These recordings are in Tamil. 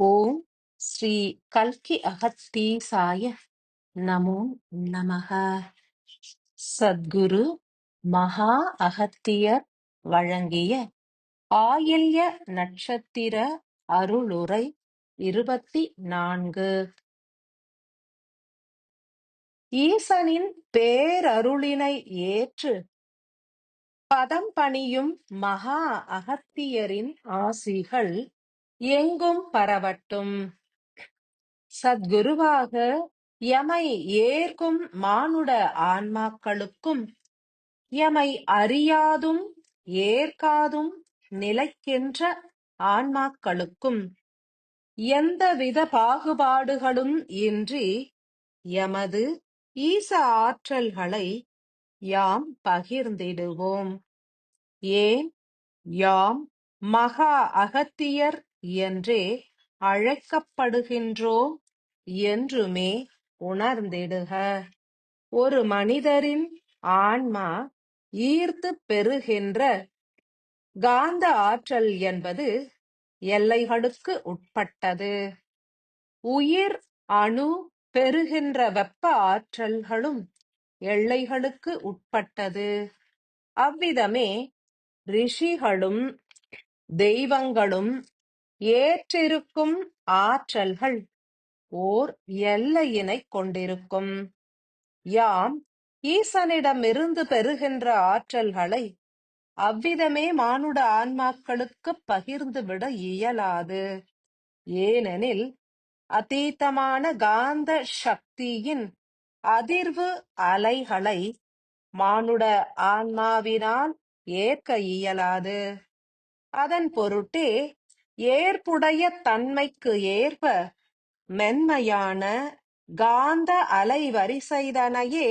ஓம் ஸ்ரீ கல்கி அகத்தீசாய நமோ நமக சத்குரு மகா அகத்தியர் வழங்கிய ஆயில்ய நட்சத்திர அருளுரை இருபத்தி நான்கு. ஈசனின் பேரருளினை ஏற்று பதம் பணியும் மகா அகத்தியரின் ஆசிகள் எங்கும் பரவட்டும். சத்குருவாக எமை ஏற்கும் மானுட ஆன்மாக்களுக்கும் எமை அறியாதும் ஏற்காதும் நிலைக்கின்ற ஆன்மாக்களுக்கும் எந்தவித பாகுபாடுகளும் இன்றி எமது ஈச ஆற்றல்களை யாம் பகிர்ந்திடுவோம். ஏன்? யாம் மகா அகத்தியர் என்றே அழைக்கப்படுகின்றோம் என்றுமே உணர்ந்திடுக. ஒரு மனிதரின் ஆன்மா ஈர்த்து பெறுகின்ற காந்த ஆற்றல் என்பது எல்லைகளுக்கு உட்பட்டது. உயிர் அணு பெறுகின்ற வெப்ப ஆற்றல்களும் எல்லைகளுக்கு உட்பட்டது. அவ்விதமே ரிஷிகளும் தெய்வங்களும் ஏற்றிருக்கும் ஆற்றல்கள் ஓர் எல்லையினை கொண்டிருக்கும். யாம் ஈசனிடமிருந்து பெறுகின்ற ஆற்றல்களை அவ்விதமே மானுட ஆன்மாக்களுக்கு பகிர்ந்துவிட இயலாது. ஏனெனில் அதீதமான காந்த சக்தியின் அதிர்வு அலைகளை மானுட ஆன்மாவினால் ஏற்க இயலாது. அதன் பொருட்டே ஏற்புடைய தன்மைக்கு ஏற்ப மென்மையான காந்த அலைவரிசைதனையே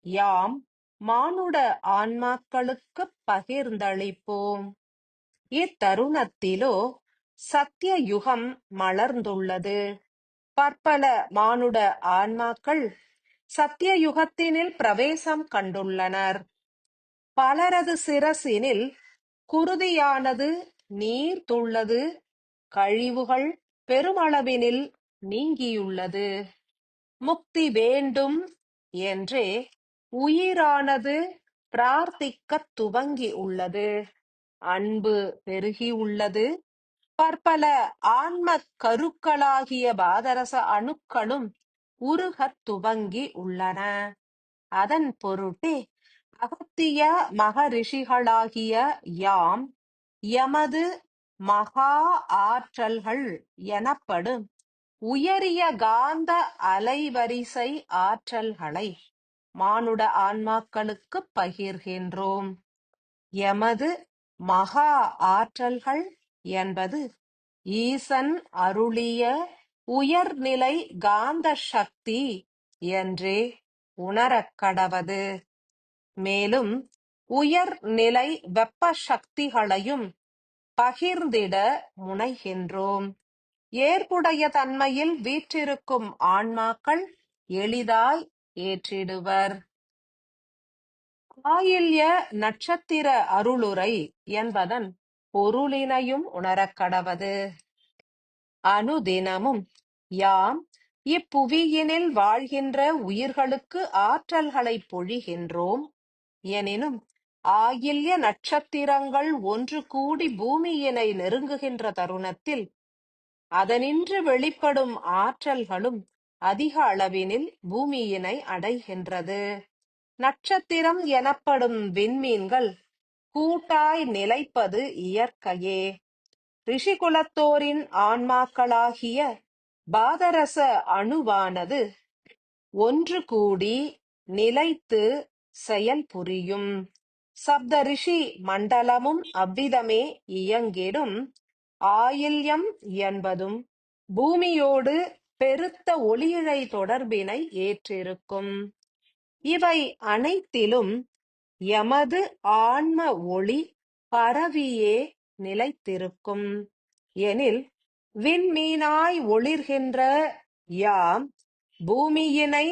யாம் மானுட ஆன்மாக்களுக்கு பகிர்ந்தளிப்போம். இத்தருணத்திலோ சத்திய யுகம் மலர்ந்துள்ளது. பற்பல மானுட ஆன்மாக்கள் சத்திய யுகத்தினில் பிரவேசம் கண்டுள்ளனர். பலரது சிரசினில் குருதியானது நீர் துள்ளது கழிவுகள் பெருமளவினில் நீங்கியுள்ளது. முக்தி வேண்டும் என்றே உயிரானது பிரார்த்திக்கத் துவங்கி உள்ளது அன்பு பெருகியுள்ளது. பற்பல ஆன்ம கருக்களாகிய பாதரச அணுக்களும் உருகத் துவங்கி உள்ளன அதன் பொருட்டே அகத்திய மகரிஷிகளாகிய யாம் எமது மகா ஆற்றல்கள் எனப்படும் உயரிய காந்த அலைவரிசை ஆற்றல்களை மானுட ஆன்மாக்களுக்கு பகிர்கின்றோம். எமது மகா ஆற்றல்கள் என்பது ஈசன் அருளிய உயர்நிலை காந்த சக்தி என்றே உணரக்கடவது மேலும் உயர்நிலை வெப்ப சக்திகளையும் பகிர்ந்திட முனைகின்றோம். ஏற்புடைய தன்மையில் வீற்றிருக்கும் ஆன்மாக்கள் எளிதாய் ஏற்றிடுவர். ஆயில்ய நட்சத்திர அருளுரை என்பதன் பொருளினையும் உணரக்கடவது அனுதினமும் யாம் இப்புவியினில் வாழ்கின்ற உயிர்களுக்கு ஆற்றல்களை பொழிகின்றோம். எனினும் ஆயில்ய நட்சத்திரங்கள் ஒன்று கூடி பூமியினை நெருங்குகின்ற தருணத்தில் அதனின்று வெளிப்படும் ஆற்றல்களும் அதிக அளவினில் பூமியினை அடைகின்றது. நட்சத்திரம் எனப்படும் விண்மீன்கள் கூட்டாய் நிலைப்பது இயற்கையே. ரிஷிகுலத்தோரின் ஆன்மாக்களாகிய பாதரச அணுவானது ஒன்று கூடி நிலைத்து செயல் புரியும் சப்த ரிஷி மண்டலமும் அவ்விதமே இயங்கிடும். ஆயில்யம் என்பதும் பூமியோடு பெருத்த ஒளியிழை தொடர்பினை ஏற்றிருக்கும். இவை அனைத்திலும் எமது ஆன்ம ஒளி பரவியே நிலைத்திருக்கும். எனில் விண்மீனாய் ஒளிர்கின்ற யாம் பூமியினை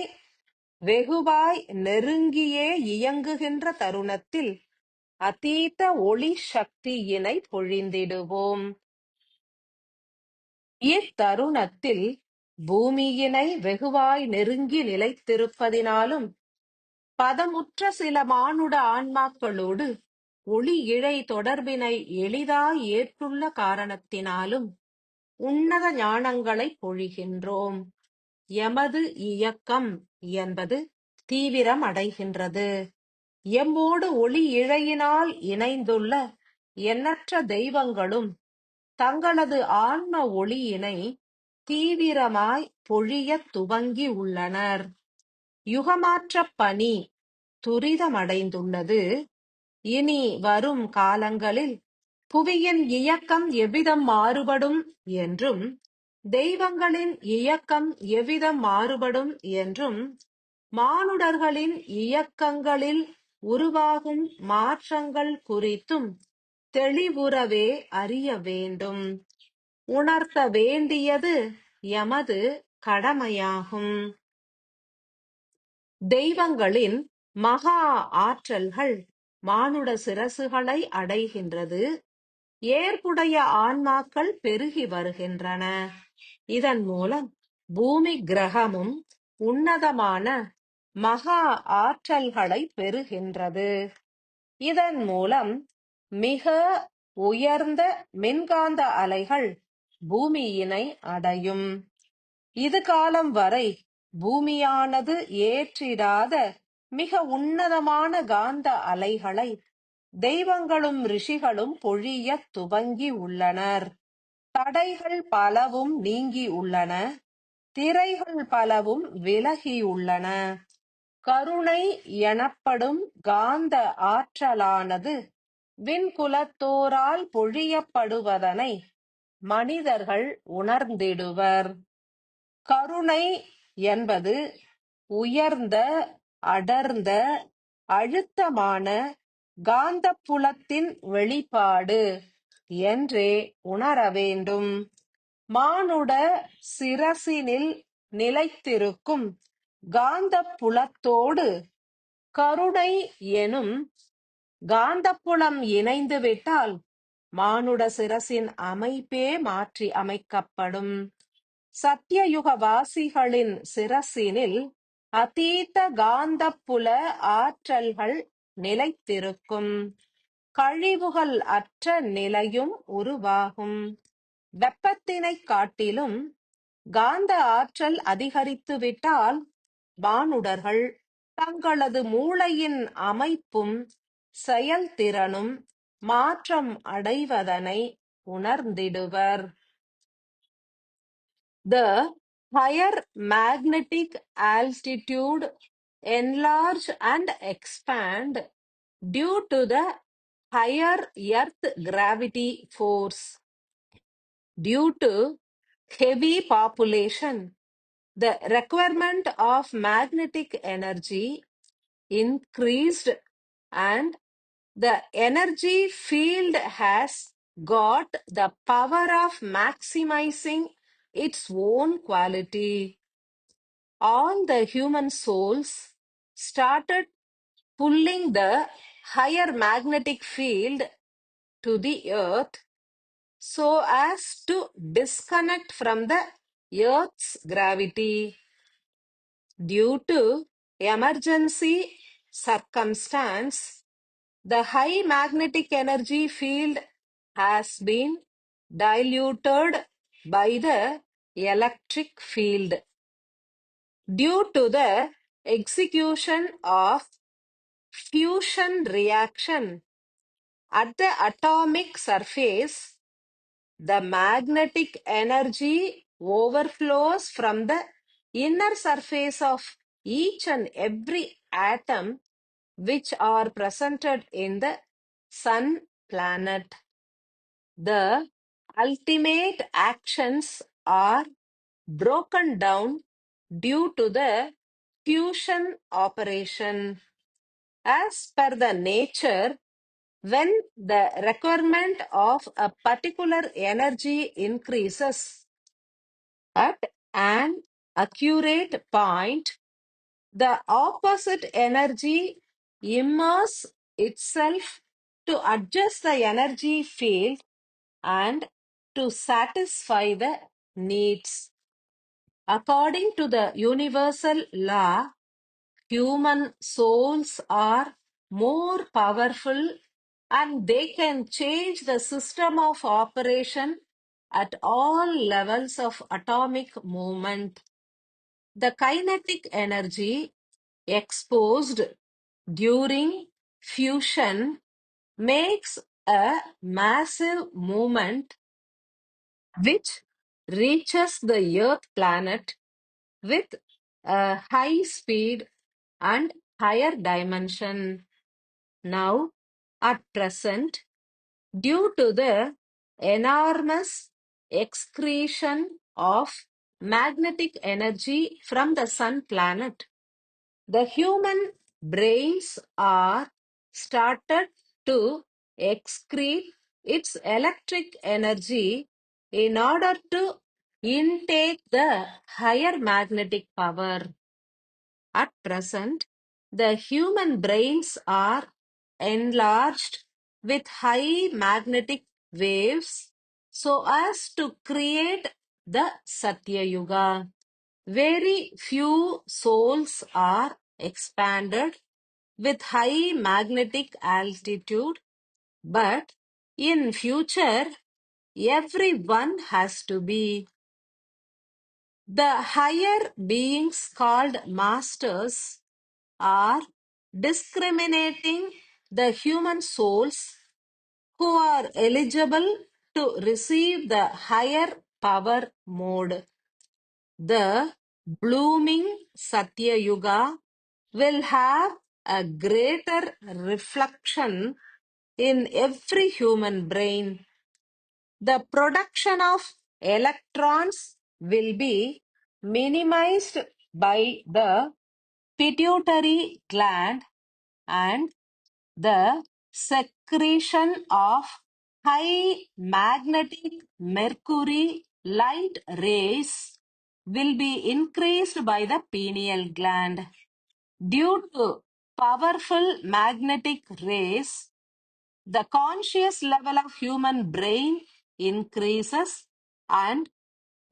வெகுவாய் நெருங்கியே இயங்குகின்ற தருணத்தில் அதீத ஒளி சக்தியினை பொழிந்திடுவோம். இத்தருணத்தில் பூமியினை வெகுவாய் நெருங்கி நிலைத்திருப்பதினாலும் பதமுற்ற சில மானுட ஆன்மாக்களோடு ஒளி இழை தொடர்பினை எளிதாய் ஏற்றுள்ள காரணத்தினாலும் உன்னத ஞானங்களைப் பொழிகின்றோம். எமது இயக்கம் என்பது தீவிரம் அடைகின்றது. எம்மோடு ஒளி இழையினால் இணைந்துள்ள எண்ணற்ற தெய்வங்களும் தங்களது ஆன்ம ஒளியினை தீவிரமாய் பொழியத் துவங்கி உள்ளனர். யுகமாற்றப் பணி துரிதமடைந்துள்ளது. இனி வரும் காலங்களில் புவியின் இயக்கம் எவ்விதம் மாறுபடும் என்றும் தெய்வங்களின் இயக்கம் எவ்விதம் மாறுபடும் என்றும் மானுடர்களின் இயக்கங்களில் உருவாகும் மாற்றங்கள் குறித்தும் தெளிவுறவே அறிய வேண்டும். உணர்த்த வேண்டியது எமது கடமையாகும். தெய்வங்களின் மகா ஆற்றல்கள் மானுட சிரசுகளை அடைகின்றது. ஏற்புடைய ஆன்மாக்கள் பெருகி வருகின்றன. இதன் மூலம் பூமி கிரகமும் உன்னதமான மகா ஆற்றல்களை பெறுகின்றது. இதன் மூலம் மிக உயர்ந்த மின்காந்த அலைகள் பூமியினை அடையும். இது காலம் வரை பூமியானது ஏற்றிடாத மிக உன்னதமான காந்த அலைகளை தெய்வங்களும் ரிஷிகளும் பொழியத் துவங்கி உள்ளனர். தடைகள் பலவும் நீங்கி உள்ளன. திரைகள் பலவும் விலகியுள்ளன கருணை எனப்படும் காந்த ஆற்றலானது விண்குலத்தோரால் பொழியப்படுவதனை மனிதர்கள் உணர்ந்திடுவர். கருணை என்பது உயர்ந்த அடர்ந்த அழுத்தமான காந்தப்புலத்தின் வெளிப்பாடு என்றே உணர வேண்டும். மானுட சிரசினில் நிலைத்திருக்கும் காந்தப்புலத்தோடு கருணை எனும் காந்தப்புலம் இணைந்துவிட்டால் மானுட சிரசின் அமைப்பே மாற்றி அமைக்கப்படும். சத்தியயுக வாசிகளின் சிரசினில் அதீத காந்தப்புல ஆற்றல்கள் நிலைத்திருக்கும். கழிவுகள் அற்ற நிலையும் உருவாகும். வெப்பத்தினைக் காட்டிலும் காந்த ஆற்றல் அதிகரித்துவிட்டால் வானுடர்கள் தங்களது மூளையின் அமைப்பும் செயல்திறனும் மாற்றம் அடைவதனை உணர்ந்திடுவர். The higher magnetic altitude enlarge and expand due to the higher earth gravity force. Due to heavy population, the requirement of magnetic energy increased and the energy field has got the power of maximizing its own quality. All the human souls started pulling the higher magnetic field to the earth so as to disconnect from the earth's gravity. Due to emergency circumstance, the high magnetic energy field has been diluted by the electric field. Due to the execution of fusion reaction at the atomic surface, the magnetic energy overflows from the inner surface of each and every atom which are presented in the sun planet. The ultimate actions are broken down due to the fusion operation. As per the nature, when the requirement of a particular energy increases at an accurate point, the opposite energy immerse itself to adjust the energy field and to satisfy the needs. According to the universal law, human souls are more powerful and they can change the system of operation at all levels of atomic movement. The kinetic energy exposed during fusion makes a massive movement which reaches the Earth planet with a high speed and higher dimension. Now, at present, due to the enormous excretion of magnetic energy from the sun planet, the human brains are started to excrete its electric energy in order to intake the higher magnetic power. At present, the human brains are enlarged with high magnetic waves so as to create the Satya Yuga. Very few souls are expanded with high magnetic altitude, but in future, everyone has to be. The higher beings called masters are discriminating the human souls who are eligible to receive the higher power mode. The blooming Satya Yuga will have a greater reflection in every human brain. The production of electrons will be minimized by the pituitary gland and the secretion of high magnetic mercury light rays will be increased by the pineal gland. Due to powerful magnetic rays, the conscious level of human brain increases and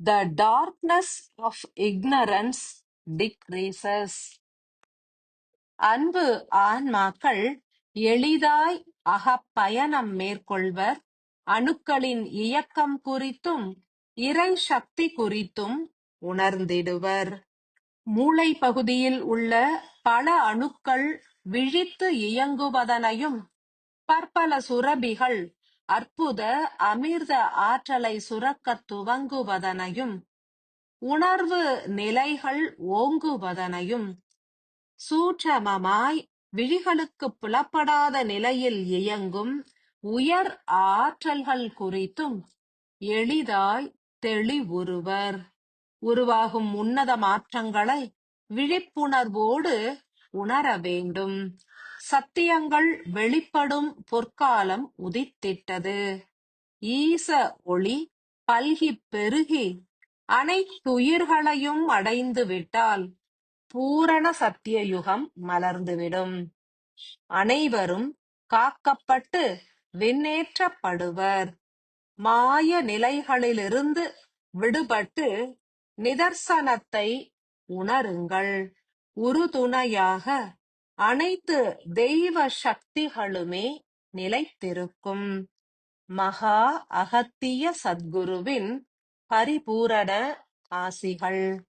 the darkness of ignorance decreases. அன்பு ஆன்மாக்கள் எளிதாய் அகப்பயணம் மேற்கொள்வர் அணுக்களின் இயக்கம் குறித்தும் இறை சக்தி குறித்தும் உணர்ந்திடுவர் மூளை பகுதியில் உள்ள பல அணுக்கள் விழித்து இயங்குவதனையும் பற்பல சுரபிகள் அற்புத அமிர்த ஆற்றலை சுரக்கத் துவங்குவதனையும் உணர்வு நிலைகள் ஓங்குவதனையும் சூட்சமமாய் விழிகளுக்குப் புலப்படாத நிலையில் இயங்கும் உயர் ஆற்றல்கள் குறித்தும் எளிதாய் தெளிவுறுவர். உருவாகும் உன்னத மாற்றங்களை விழிப்புணர்வோடு உணர வேண்டும் சத்தியங்கள் வெளிப்படும் பொற்காலம் உதித்திட்டது. ஈச ஒளி பல்கிப் பெருகி அனைத்துயிர்களையும் அடைந்து விட்டால் பூரண சத்திய யுகம் மலர்ந்துவிடும். அனைவரும் காக்கப்பட்டு விண்ணேற்றப்படுவர். மாய நிலைகளிலிருந்து விடுபட்டு நிதர்சனத்தை உணருங்கள். உறுதுணையாக அனைத்து தெய்வ சக்திகளுமே நிலைத்திருக்கும். மகா அகத்திய சத்குருவின் பரிபூரண ஆசிகள்.